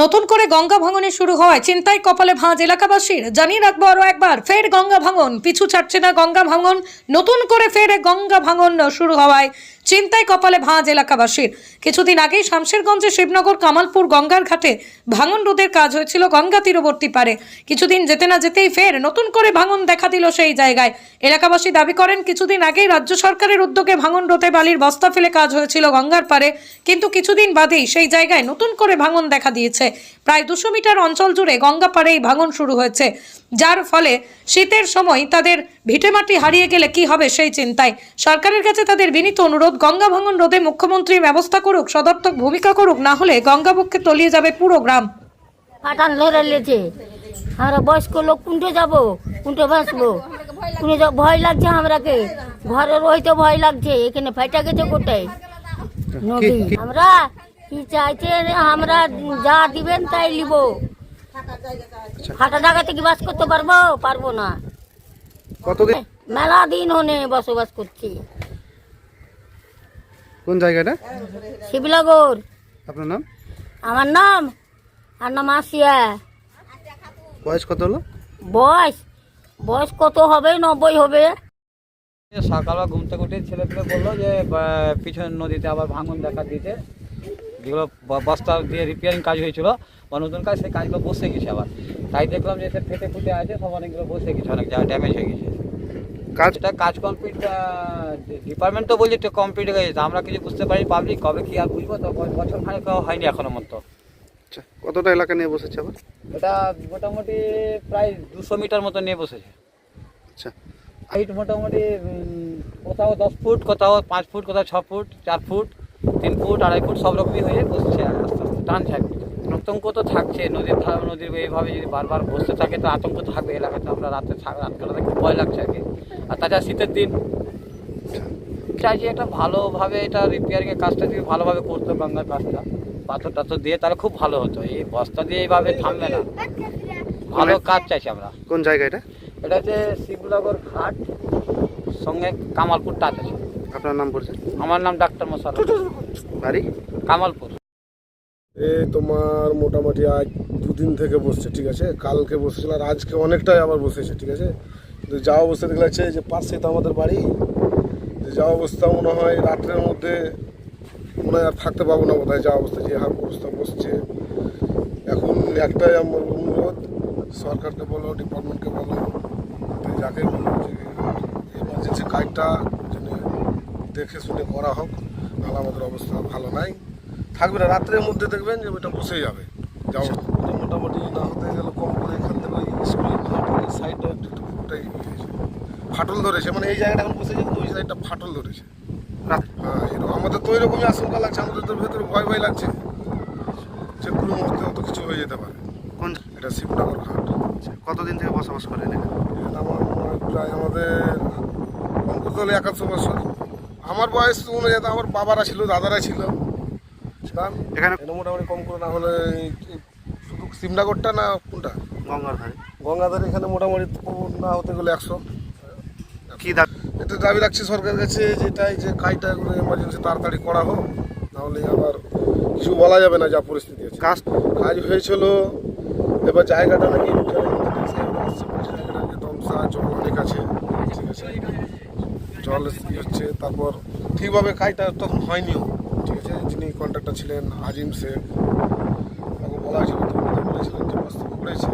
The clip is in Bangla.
নতুন করে গঙ্গা ভাঙনে শুরু হওয়ায় চিন্তায় কপালে ভাঁজ এলাকাবাসীর। জানিয়ে রাখব আরও একবার, ফের গঙ্গা ভাঙন। পিছু ছাড়ছে না গঙ্গা ভাঙন। নতুন করে ফের গঙ্গা ভাঙন শুরু হওয়ায় চিন্তায় কপালে ভাঁজ এলাকাবাসীর। কিছুদিন আগেই শামশেরগঞ্জে শিবনগর, কামালপুর, গঙ্গার ঘাটে ভাঙন রোধের কাজ হয়েছিল গঙ্গা তীরবর্তী পারে। কিছুদিন যেতে না যেতেই ফের নতুন করে ভাঙন দেখা দিল সেই জায়গায়। এলাকাবাসী দাবি করেন, কিছুদিন আগেই রাজ্য সরকারের উদ্যোগে ভাঙন রোধে বালির বস্তা ফেলে কাজ হয়েছিল গঙ্গার পারে, কিন্তু কিছুদিন বাদেই সেই জায়গায় নতুন করে ভাঙন দেখা দিয়েছে। প্রায় দুশো মিটার অঞ্চল জুড়ে গঙ্গা পাড়েই ভাঙন শুরু হয়েছে। যার ফলে শীতের সময় তাদের ভিটেমাটি হারিয়ে গেলে কি হবে সেই চিন্তায়। সরকারের কাছে তাদের বিনীত অনুরোধ গঙ্গা ভাঙন রোধে মুখ্যমন্ত্রী ব্যবস্থা করুক সদর্থক ভূমিকা করুক না হলে গঙ্গাবক্ষে তলিয়ে যাবে পুরো গ্রাম। পাঠান ধরে লেছে আমরা বয়স্ক লোক কুন্টে যাব কুন্টে যাব ভয় লাগছে আমরাকে। ঘরে রইতে ভয় লাগছে এখানে ফাইটা গেছে কোটায় নদী। আমরা কি চাইছে আমরা যা দিবেন তাই নিব। ফাটা জায়গাতে কি বাস করতে পারব? পারব না। কতদিন? মেলা দিন হনে বসবাস করছি। কোন জায়গাটা? শিবলাগর আপনার নাম? আমার নাম? আর নাম আসিয়া। বয়স কত হলো? বয়স? বয়স কত হবে? নব্বই হবে। সকালবেলা ঘুম থেকে উঠে ছেলে পেলে বলল যে পিছনের নদীতে আবার ভাঙন দেখা দিতে যেগুলো বস্তা দিয়ে রিপেয়ারিং কাজ হয়েছিল। বা নতুন কাজ সেই কাজগুলো বসে গেছে আবার। তাই দেখলাম যে ফেটে ফুটে আছে সব অনেকগুলো বসে গেছে অনেক জায়গায় ড্যামেজ হয়ে গেছে। কাজটা কাজ কমপ্লিট ডিপার্টমেন্ট তো বলছে কমপ্লিট হয়ে গেছে আমরা কিছু বুঝতে পারি পাবলিক কবে কি আর বুঝব তো বছর খানেক হয়নি এখনও মতো। আচ্ছা কতটা এলাকা নিয়ে বসেছে আবার? এটা মোটামুটি প্রায় দুশো মিটার মতো নিয়ে বসেছে। আচ্ছা। হাইট মোটামুটি কোথাও দশ ফুট কোথাও পাঁচ ফুট কোথাও ছ ফুট চার ফুট তিন ফুট আড়াই ফুট সব রকমই হয়ে বসছে আস্তে আস্তে টানছে। আতঙ্ক তো থাকছে। নদীর ধারা নদীর এইভাবে যদি বারবার বসতে থাকে তো আতঙ্ক তো থাকবে এলাকাতে আমরা রাতে থাক রাতকালাতে খুব ভয় লাগছে আর কি আর তাছাড়া শীতের দিন। চাইছি একটা ভালোভাবে এটা রিপেয়ারিংয়ের কাজটা যদি ভালোভাবে করতো গঙ্গার কাজটা পাথর টাথর দিয়ে তাহলে খুব ভালো হতো। এই বস্তা দিয়ে এইভাবে থামবে না। ভালো কাজ চাইছি আমরা। কোন জায়গা এটা? এটা হচ্ছে শিবনগর ঘাট সঙ্গে কামালপুর টাচ আছে। আপনার নাম বলছেন? আমার নাম ডাক্তার মশাল বাড়ি? কামালপুর। এ তোমার মোটামুটি আজ দুদিন থেকে বসছে, ঠিক আছে? কালকে বসেছিল আর আজকে অনেকটাই আবার বসেছে, ঠিক আছে? কিন্তু যা অবস্থা দেখলে যাচ্ছে যে পাশে তো আমাদের বাড়ি যে অবস্থা মনে হয় রাত্রের মধ্যে মনে হয় আর থাকতে পাবো না বোধহয়, যা অবস্থা, যে হার অবস্থা বসছে। এখন একটাই আমার অনুরোধ, সরকারকে বলো, ডিপার্টমেন্টকে বলো যাকে বলো, যে এমার্জেন্সি কাজটা যেন দেখে শুনে করা হোক, নাহলে আমাদের অবস্থা ভালো নাই। থাকবে না। রাত্রের মধ্যে দেখবেন যে ওইটা বসে যাবে। যাও। মোটামুটি না হতে গেলে কম করে এখান থেকে ওই স্কুলের সাইডটা একটু একটু ফুটাই হয়েছে ফাটল ধরেছে। মানে এই জায়গাটা এখন বসে কিন্তু ওই সাইডটা ফাটল ধরেছে। হ্যাঁ এরকম আমাদের তো এরকমই আশঙ্কা লাগছে। আমাদের তো ভেতরে ভয় ভয় লাগছে। যে কোনো মুহূর্তে অত কিছু হয়ে যেতে পারে। কোন এটা শিবনগর ঘাট। আচ্ছা, কতদিন থেকে বসবাস করেন এখানে? আমার প্রায় আমাদের করতে হলে বছর আমার বয়স অনুযায়ী আমার বাবারা ছিল দাদারা ছিল। দাম এখানে- মোটামুটি কম করে না হলে শুধু না কোনটা? গঙ্গাধার। এখানে মোটামুটি না হতে গেলে একশো। কি এটা দাবি রাখছি সরকারের কাছে যেটাই যে কাজটা এমার্জেন্সি তাড়াতাড়ি করা হোক নাহলে আবার কিছু বলা যাবে না যা পরিস্থিতি আছে। কাজ? কাজ হয়েছিল এবার জায়গাটা নাকি ধ্বংসা জল অনেক আছে। ঠিক আছে? জল হচ্ছে তারপর ঠিকভাবে কাজটা তখন হয়নিও। হয়েছে যিনি কন্ট্রাক্টর ছিলেন আজিম শেখ আমাকে বলা হয়েছিল তিনি বলেছিলেন যে প্রস্তাব করেছে